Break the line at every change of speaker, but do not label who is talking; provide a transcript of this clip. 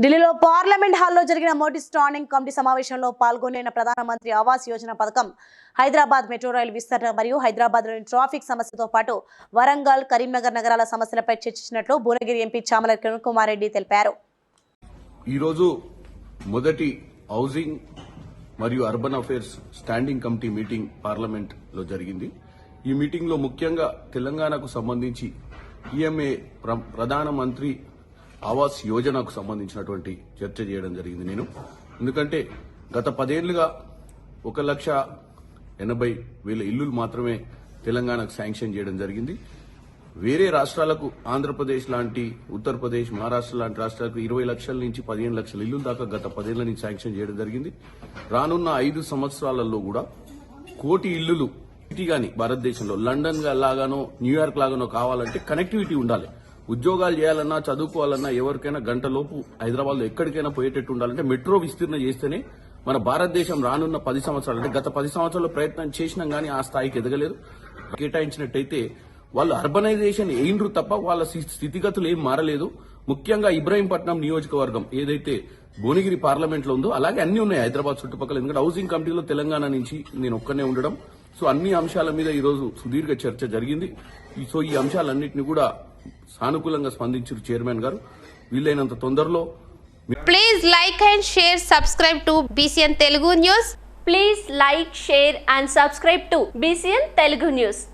ఢిల్లీలో పార్లమెంట్ హాల్లో జరిగిన మోడీ స్టాండింగ్ కమిటీ సమావేశంలో పాల్గొన్న ప్రధానమంత్రి ఆవాస్ యోజన పథకం హైదరాబాద్ మెట్రో రైలు విస్తరణ మరియు హైదరాబాద్లోని ట్రాఫిక్ సమస్యతో పాటు వరంగల్ కరీంనగర్ నగరాల సమస్యలపై చర్చించినట్లు భువనగిరి ఎంపీ చామల కిరణ్ కుమార్ రెడ్డి తెలిపారు.
ఈరోజు మొదటి హౌసింగ్ మరియు urban affairs standing committee meeting పార్లమెంట్లో జరిగింది. ఈ మీటింగ్లో ముఖ్యంగా తెలంగాణకు సంబంధించి ఈఎంఏ ప్ర- ప్రధానమంత్రి ఆవాస్ యోజనకు సంబంధించినటువంటి చర్చ చేయడం జరిగింది నేను. ఎందుకంటే గత పదేళ్ళుగా ఒక లక్ష ఎనభై వేల ఇల్లులు మాత్రమే తెలంగాణకు శాంక్షన్ చేయడం జరిగింది. వేరే రాష్ట్రాలకు ఆంధ్రప్రదేశ్ లాంటి ఉత్తరప్రదేశ్ మహారాష్ట్ర లాంటి రాష్ట్రాలకు ఇరవై లక్షల నుంచి పదిహేను లక్షల ఇల్లు దాకా గత పదేళ్ళ నుంచి శాంక్షన్ చేయడం జరిగింది. రానున్న ఐదు సంవత్సరాలలో కూడా కోటి ఇల్లులు సిటీ కానీ భారతదేశంలో లండన్ లాగానో న్యూయార్క్ లాగానో కావాలంటే కనెక్టివిటీ ఉండాలి. ఉద్యోగాలు చేయాలన్నా చదువుకోవాలన్నా ఎవరికైనా గంటలోపు హైదరాబాద్లో ఎక్కడికైనా పోయేటట్టు ఉండాలంటే మెట్రో విస్తీర్ణ చేస్తేనే మన భారతదేశం రానున్న పది సంవత్సరాలు అంటే గత పది సంవత్సరాలు ప్రయత్నం చేసినాం గానీ ఆ స్థాయికి ఎదగలేదు. కేటాయించినట్టయితే వాళ్ళు అర్బనైజేషన్ ఏండ్రు తప్ప వాళ్ళ స్థి- స్థితిగతులు ఏం మారలేదు. ముఖ్యంగా ఇబ్రాహీంపట్నం నియోజకవర్గం ఏదైతే భువనగిరి పార్లమెంట్లో ఉందో అలాగే అన్ని ఉన్నాయి హైదరాబాద్ చుట్టుపక్కల. ఎందుకంటే హౌసింగ్ కమిటీలో తెలంగాణ నుంచి నేను ఒక్కనే ఉండడం. సో అన్ని అంశాల మీద ఈరోజు సుదీర్ఘ చర్చ జరిగింది. ఈ- సో ఈ అంశాలన్నింటినీ కూడా సానుకూలంగా స్పందించారు చైర్మన్ గారు. వీలైనంత తొందరలో
please like and share subscribe to BCN Telugu news
please like share and subscribe to BCN Telugu news